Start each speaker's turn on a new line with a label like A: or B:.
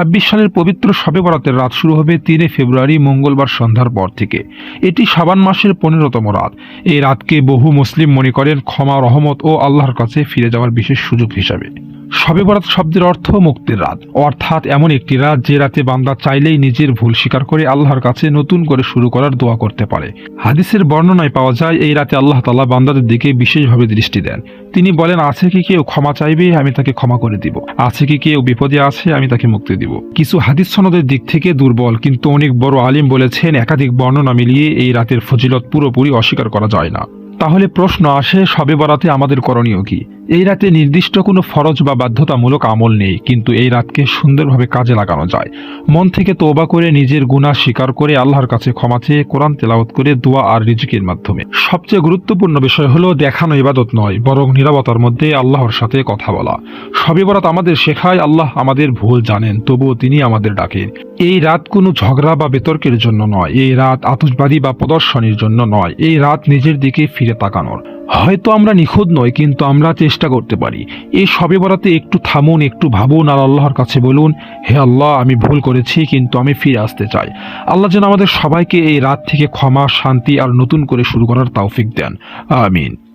A: ছাব্বিশ সালের পবিত্র শবে বরাতের রাত শুরু হবে তিনে ফেব্রুয়ারি, মঙ্গলবার সন্ধ্যার পর থেকে। এটি সাবান মাসের পনেরোতম রাত। এই রাতকে বহু মুসলিম মনে করেন ক্ষমা, রহমত ও আল্লাহর কাছে ফিরে যাওয়ার বিশেষ সুযোগ হিসাবে। শবে বরাত শব্দের অর্থ মুক্তির রাত। অর্থাৎ এমন একটি রাত যে রাতে বান্দা চাইলেই নিজের ভুল স্বীকার করে আল্লাহর কাছে নতুন করে শুরু করার দোয়া করতে পারে। হাদিসের বর্ণনায় পাওয়া যায়, এই রাতে আল্লাহ তাআলা বান্দাদের দিকে বিশেষভাবে দৃষ্টি দেন। তিনি বলেন, আছে কি কেউ ক্ষমা চাইবে, আমি তাকে ক্ষমা করে দিব। আছে কি কেউ বিপদে আছে, আমি তাকে মুক্তি দিব। কিছু হাদিস সনদের দিক থেকে দুর্বল, কিন্তু অনেক বড় আলিম বলেছেন, একাধিক বর্ণনা মিলিয়ে এই রাতের ফজিলত পুরোপুরি অস্বীকার করা যায় না। তাহলে প্রশ্ন আসে, সবে বরাতে আমাদের করণীয় কি? এই রাতে নির্দিষ্ট কোনো ফরজ বা বাধ্যতামূলক আমল নেই, কিন্তু এই রাতকে সুন্দরভাবে কাজে লাগানো যায়। মন থেকে তোবা করে নিজের গুনাহ স্বীকার করে আল্লাহর কাছে ক্ষমা চেয়ে কোরআন তেলাওয়াত করে দোয়া আর রিজিকের মাধ্যমে। সবচেয়ে গুরুত্বপূর্ণ বিষয় হলো দেখানো ইবাদত নয়, বরং নিরাপত্তার মধ্যে আল্লাহর সাথে কথা বলা। সবে বরাত আমাদের শেখায়, আল্লাহ আমাদের ভুল জানেন, তবুও তিনি আমাদের ডাকেন। এই রাত কোনো ঝগড়া বা বিতর্কের জন্য নয়, এই রাত আতশবাদী বা প্রদর্শনীর জন্য নয়, এই রাত নিজের দিকে ফিরে তাকানোর। হয়তো আমরা নিখুঁত নই, কিন্তু আমরা চেষ্টা করতে পারি। এই সবে বরাতে একটু থামুন, একটু ভাবুন আর আল্লাহর কাছে বলুন, হে আল্লাহ, আমি ভুল করেছি, কিন্তু আমি ফিরে আসতে চাই। আল্লাহ যেন আমাদের সবাইকে এই রাত থেকে ক্ষমা, শান্তি আর নতুন করে শুরু করার তৌফিক দেন। আমিন।